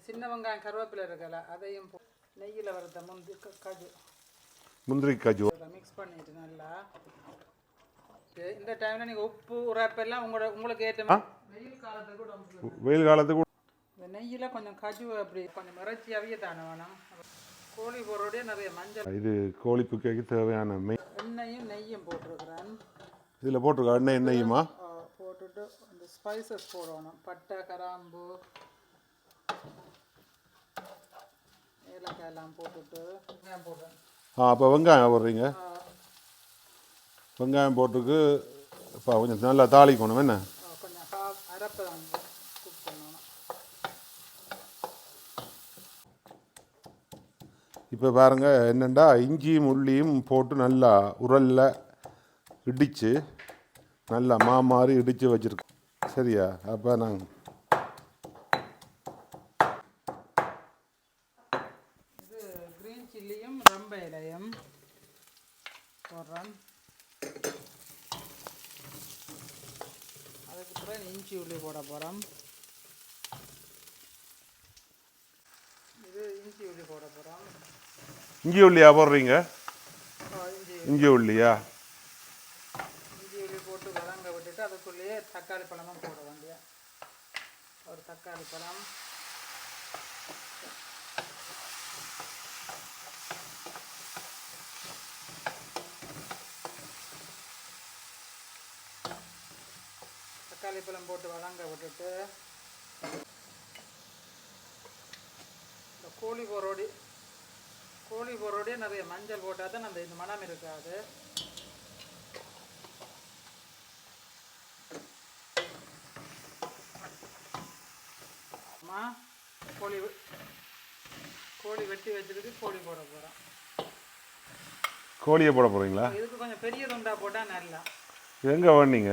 சின்ன வெங்காயம் கருவேப்பிலை இருக்கல அதையும் போ- நெய்யில் வறுத்த முந்தி க- கஜு. முந்திரி காஜு. மிக்ஸ் பண்ணிட்டு நல்லா இந்த டைமில் நீங்கள் உப்பு உரைப்பெல்லாம் உங்களோட உங்களுக்கு ஏற்ற வெயில் காலத்துக்கு கூட வெயில் காலத்துக்கு இந்த நெய்யில் கொஞ்சம் கஜு அப்படி கொஞ்சம் இறைச்சியாவே தானே வேணும். கோழி போடுறோடய நிறைய மஞ்சள். இது கோழி புக்கைக்கு தேவையான மெய் எண்ணெயும் நெய்யும் போட்டிருக்கிறேன். இதில் போட்டிருக்க எண்ணெய் எண்ணெயுமா போட்டுட்டு இந்த ஸ்பைசஸ் போடணும். பட்டை கிராம்பு ஏலக்காய் எல்லாம் போட்டுட்டு வெங்காயம் போடுறேன். ஆ அப்போ வெங்காயம் போடுறீங்க? வெங்காயம் போட்டுக்கு இப்போ கொஞ்சம் நல்லா தாளிக்கணும் என்ன? கொஞ்சம் குக் பண்ணணும். இப்போ பாருங்க என்னென்னா இஞ்சியும் உள்ளியும் போட்டு நல்லா உரலில் இடித்து நல்லா மா மாதிரி இடித்து வச்சுருக்கோம். சரியா? அப்போ நாங்கள் போடுறேன் அதுக்கு பிறகு இஞ்சி உள்ளி போட போகிறோம் இது இஞ்சி உள்ளி போட போகிறோம் இஞ்சி உள்ளியா போடுறீங்க? இஞ்சி இஞ்சி உள்ளியா? இஞ்சி உள்ளி போட்டு வதங்க விட்டுட்டு அதுக்குள்ளேயே தக்காளி பழமும் போட வேண்டிய ஒரு தக்காளி பழம். தக்காளி பழம் போட்டு வதங்க விட்டுட்டு இந்த கோழி போரோடி கோழி போரோடய நிறைய மஞ்சள் போட்டால் தான் அந்த இந்த மனம் இருக்காது. கோழி கோழி வெட்டி வச்சிருக்கு கோழி போட போகிறோம் கோழியை போட போகிறீங்களா இதுக்கு கொஞ்சம் பெரிய துண்டா போட்டால் நல்லா. எங்கே வாங்கினீங்க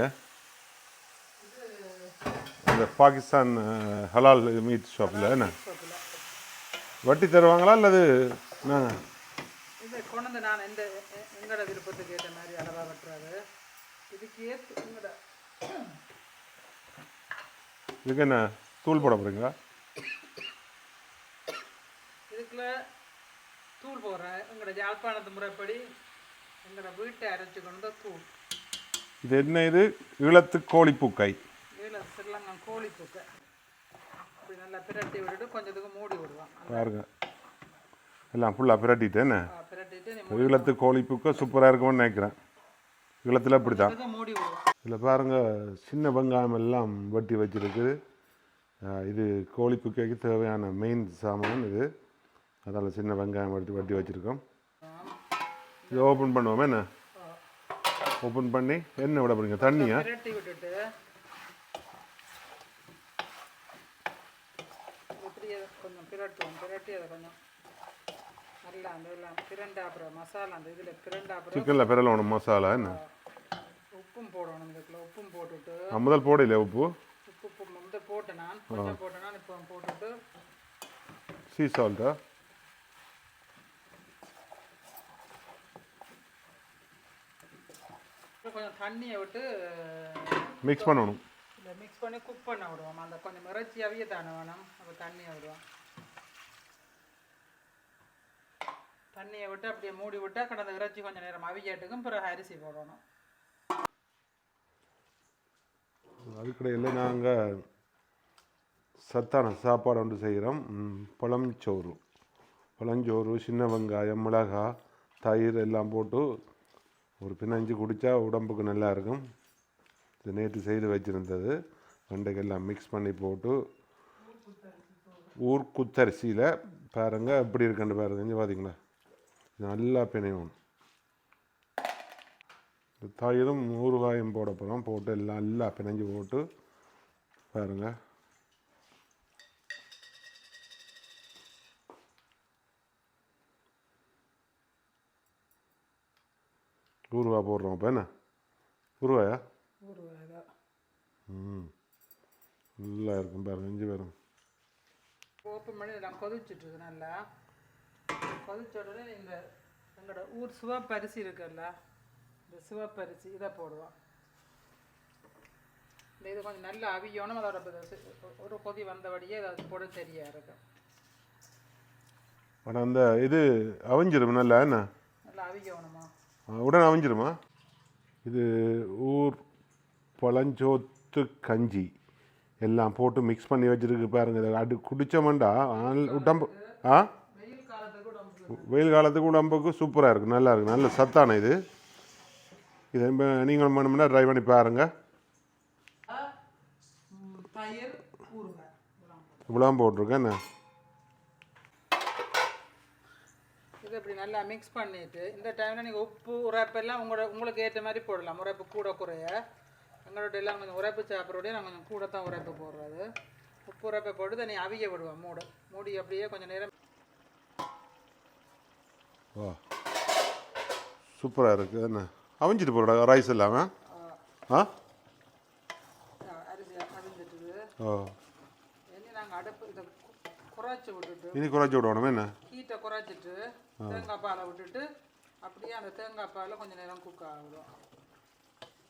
இந்த பாகிஸ்தான் ஹலால் மீட் ஷாப்பில் என்ன? வட்டி தருவாங்களா அல்லது நாங்கள் இது கொண்டு வந்து நான் எந்த எ- எங்களோட விருப்பத்துக்கு ஏற்ற மாதிரி அளவாக வெட்டுறாரு. இதுக்கு ஏற்று இதுக்கு என்ன தூள் போட போகிறீங்களா இதுக்குள்ள தூள் போடுறேன். எங்களோட யாழ்ப்பாணத்து முறைப்படி எங்களோட வீட்டை அரைச்சி கொண்டு தூள். இது என்ன இது? ஈழத்து கோழிப்பூக்கை வீட்டில் ஸ்ரீலங்கன் கோழி தூக்க. இப்படி நல்லா பிரட்டி விட்டுட்டு கொஞ்சத்துக்கு மூடி விடுவான் பாருங்க. எல்லாம் ஃபுல்லாக பிரட்டிட்டு என்ன? பிரட்டிட்டு நீ ஈழத்து கோழிப்பூக்கை சூப்பராக இருக்கும்னு நினைக்கிறேன். ஈழத்தில் அப்படி தான். இதில் பாருங்க சின்ன வெங்காயம் எல்லாம் வெட்டி வச்சிருக்கு. இது கோழிப்புக்கைக்கு தேவையான மெயின் சாமான் இது. அதால் சின்ன வெங்காயம் வெட்டி வெட்டி வச்சுருக்கோம். இதை ஓப்பன் பண்ணுவோம் என்ன? ஓப்பன் பண்ணி என்ன விட போறீங்க தண்ணியா பிரட்டி விட்டுட்டு இப்படி அதை கொஞ்சம் பிரட்டுவோம் பிரட்டி அதை கொஞ்சம் நல்லா அந்த எல்லாம் பிரண்டா அப்புறம் மசாலா அந்த இதில் பிரண்டா அப்புறம் சிக்கனில் பிறலணும் மசாலா என்ன? உப்பும் போடணும் இதுக்குள்ள உப்பும் போட்டுட்டு. முதல் போடையில உப்பு? உப்பு உப்பு வந்து போட்டேன் நான். கொஞ்சம் போட்டேன் நான் இப்போ போட்டுட்டு. சீ சால்ட்டா கொஞ்சம் தண்ணியை விட்டு மிக்ஸ் பண்ணணும். இல்லை மிக்ஸ் பண்ணி குக் பண்ண விடுவோம். அந்த கொஞ்சம் இறைச்சியாவே தானே வேணும். அப்போ தண்ணியை விடுவோம். தண்ணியை விட்டு அப்படியே மூடி விட்டால் கடந்த இறைச்சி கொஞ்சம் நேரம் அவியட்டுக்கும் பிறகு அரிசி போடணும். அதுக்கடையில் நாங்கள் சத்தான சாப்பாடு ஒன்று செய்கிறோம் பழஞ்சோறு. பழஞ்சோறு சின்ன வெங்காயம் மிளகாய் தயிர் எல்லாம் போட்டு ஒரு பிணைஞ்சு குடித்தா உடம்புக்கு நல்லா இருக்கும். இது நேற்று செய்து வச்சுருந்தது. வெண்டைக்கெல்லாம் மிக்ஸ் பண்ணி போட்டு ஊர் குத்தரிசியில் பாருங்கள் எப்படி இருக்குன்னு பாருங்க. பார்த்தீங்களா நல்லா பிணையணும் தயிரும் ஊறுகாயும் போட போகிறோம் போட்டு எல்லாம் நல்லா பிணைஞ்சு போட்டு பாருங்க. ஊறுகா போடுறோம் இப்போ என்ன? இதை ம். நல்லா இருக்கும் பாருங்க. இஞ்சி பாருங்க ஓப்பன் பண்ணி கொதிச்சுட்டு நல்லா. கொதிச்ச உடனே இந்த எங்களோட ஊர் சிவப்பரிசி இருக்குல்ல இந்த சிவப்பரிசி இதை போடுவோம். இந்த இது கொஞ்சம் நல்லா அவியணும் அதோட ஒரு கொதி வந்தபடியே அதை போட சரியாக இருக்கும். ஆனால் அந்த இது அவிஞ்சிரும்? நல்லா என்ன? நல்லா அவியணுமா உடனே அவிஞ்சிருமா? இது ஊர் பழஞ்சோத்து கஞ்சி எல்லாம் போட்டு மிக்ஸ் பண்ணி வச்சிருக்கு பாருங்க. அடி குடித்தோம்டா உடம்பு ஆ? வெயில் காலத்துக்கு உடம்புக்கு சூப்பராக இருக்கும் நல்லா இருக்குது நல்ல சத்தான இது. இதை நீங்கள் நீங்களும் வேணும்னா ட்ரை பண்ணி பாருங்கள் இவ்வளோ போட்டிருக்கேன். என்ன? இது இப்படி நல்லா மிக்ஸ் பண்ணிட்டு இந்த டைமில் நீங்கள் உப்பு உரைப்பெல்லாம் உங்களோட உங்களுக்கு ஏற்ற மாதிரி போடலாம். உரைப்பு கூட குறைய. எங்களோட எல்லாம் கொஞ்சம் உரைப்பு சாப்பிட்றோடய நாங்கள் கொஞ்சம் கூட தான் உரைப்பு போடுறது. உப்பு உரைப்பை போட்டு தண்ணி அவிய விடுவோம். மூட மூடி அப்படியே கொஞ்சம் நேரம் வா. சூப்பராக இருக்குது என்ன? அவிஞ்சிட்டு போகிறா ரைஸ் இல்லாமல் ஆ? ஓ இனி நாங்கள் அடுப்பு இதை கு- குறைச்சி விட்டுட்டு இனி குறைச்சி விடணும் என்ன? ஹீட்டை குறைச்சிட்டு தேங்காய் பாலை விட்டுட்டு அப்படியே அந்த தேங்காய் பாலை கொஞ்சம் நேரம் குக் ஆகிடும்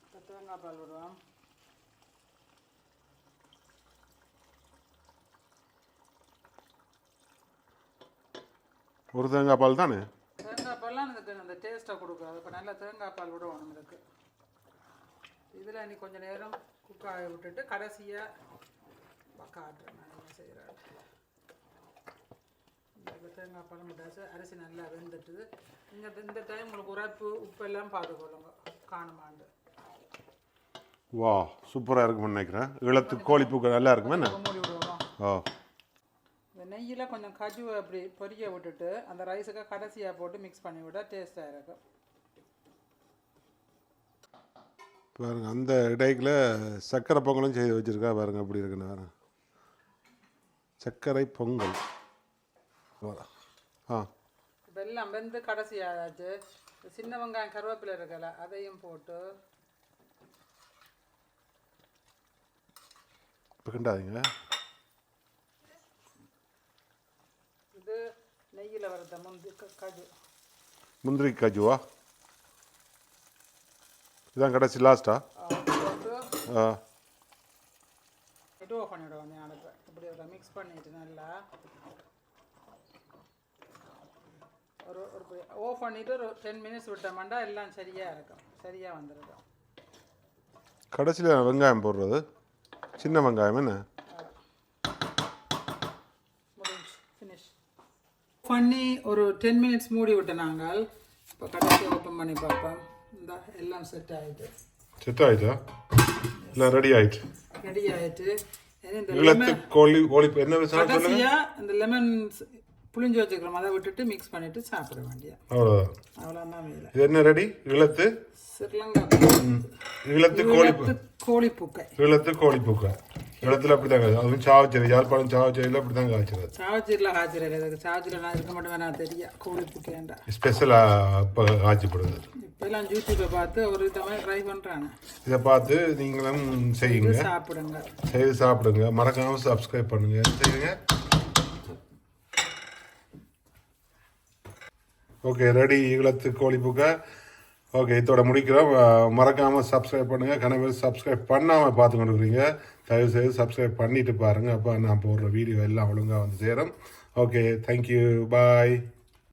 இப்போ தேங்காய் பால் விடுவோம். ஒரு தேங்காய் பால் தானே? அந்த டேஸ்ட்டை கொடுக்குறது இப்போ நல்லா தேங்காய் பால் விடணும் இதுக்கு இதில் நீ கொஞ்சம் நேரம் குக் ஆக விட்டுட்டு கடைசியாக காட்டுறேன் நான் என்ன செய்கிறேன் இந்த தேங்காய் பால் விட்டாச்சு அரிசி நல்லா வெந்துட்டுது. இந்த இந்த டைம் உங்களுக்கு உரைப்பு உப்பு எல்லாம் பார்த்துக்கொள்ளுங்க. காணுமாண்டு. வா சூப்பராக இருக்கும்னு நினைக்கிறேன். இளத்து கோழிப்பூக்கு நல்லா இருக்குமா என்ன? விடுவோமா. ஓ நெய்யில் கொஞ்சம் கஜுவை அப்படி பொரிய விட்டுட்டு அந்த ரைஸுக்கு கடைசியாக போட்டு மிக்ஸ் பண்ணி விட்டா டேஸ்ட்டாக இருக்கும். பாருங்க அந்த இடைக்குல சர்க்கரை பொங்கலும் செய்து வச்சுருக்கா பாருங்க அப்படி இருக்குன்னு பாருங்க. சர்க்கரை பொங்கல். ஆ. வெல்லம் வெந்து கடைசியாச்சு. சின்ன வெங்காயம் கருவேப்பிலை இருக்கல அதையும் போட்டு. இப்போ கிண்டாதீங்க இது நெய்யில் வறுத்த முந்தி க- கஜு முந்திரி கஜுவா? இதான் கடைசி லாஸ்ட்டா ஆ, இது பண்ணிவிடுவோம் ஞானத்தை இப்படி ஒரு மிக்ஸ் பண்ணிட்டு நல்லா ஒரு ஒரு ஆஃப் பண்ணிவிட்டு ஒரு டென் மினிட்ஸ் விட்டோம்னா எல்லாம் சரியாக இருக்கும். சரியாக வந்துடும் கடைசியில் வெங்காயம் போடுறது. சின்ன வெங்காயம் என்ன? பண்ணி ஒரு டென் மினிட்ஸ் மூடி விட்டு நாங்கள். இப்போ கடைசி ஓப்பன் பண்ணி பார்ப்போம். இந்த எல்லாம் செட் ஆகிட்டு செட் ஆயிட்டா? இல்லை ரெடி ஆயிட்டு. ரெடி ஆகிட்டு இந்த இளத்து கோழி கோழி என்ன சொல்லுங்க? இந்த லெமன் புளிஞ்சு வச்சுக்கிறோம் அதை விட்டுட்டு மிக்ஸ் பண்ணிட்டு சாப்பிட வேண்டிய அவ்வளோதான் அவ்வளோதான் வேலை. என்ன ரெடி இளத்து? ஸ்ரீலங்கா இளத்து கோழி கோழி பூக்கை இளத்து கோழிப்பூக்கா. இளத்துல அப்படி தாங்க அதுவும் சாவச்சேரி யாழ்ப்பாணம் சாவச்சேரியில் அப்படி தான் காய்ச்சறது சாவச்சீரில் காய்ச்சிருக்கு இதுக்கு சாவச்சீரில் நான் இருக்க மட்டும் வேணா தெரியும் கோழி பூக்கைண்டா ஸ்பெஷலாக இப்போ காய்ச்சிப்படுது இப்போ எல்லாம் யூடியூப்பை பார்த்து ஒரு விதமாக ட்ரை பண்ணுறாங்க இதை பார்த்து நீங்களும் செய்யுங்க. சாப்பிடுங்க. செய்து சாப்பிடுங்க. மறக்காம சப்ஸ்கிரைப் பண்ணுங்க. என்ன செய்யுங்க. ஓகே ரெடி ஈழத்து கோழிப்புக்கா ஓகே இதோட முடிக்கிறோம். மறக்காமல் மறக்காம சப்ஸ்கிரைப் பண்ணுங்க. கனவு சப்ஸ்கிரைப் பண்ணாமல் பார்த்து கொண்டு தயவு செய்து சப்ஸ்கிரைப் பண்ணிட்டு பாருங்கள் அப்போ நான் போடுற வீடியோ எல்லாம் ஒழுங்காக வந்து சேரும். Okay thank you bye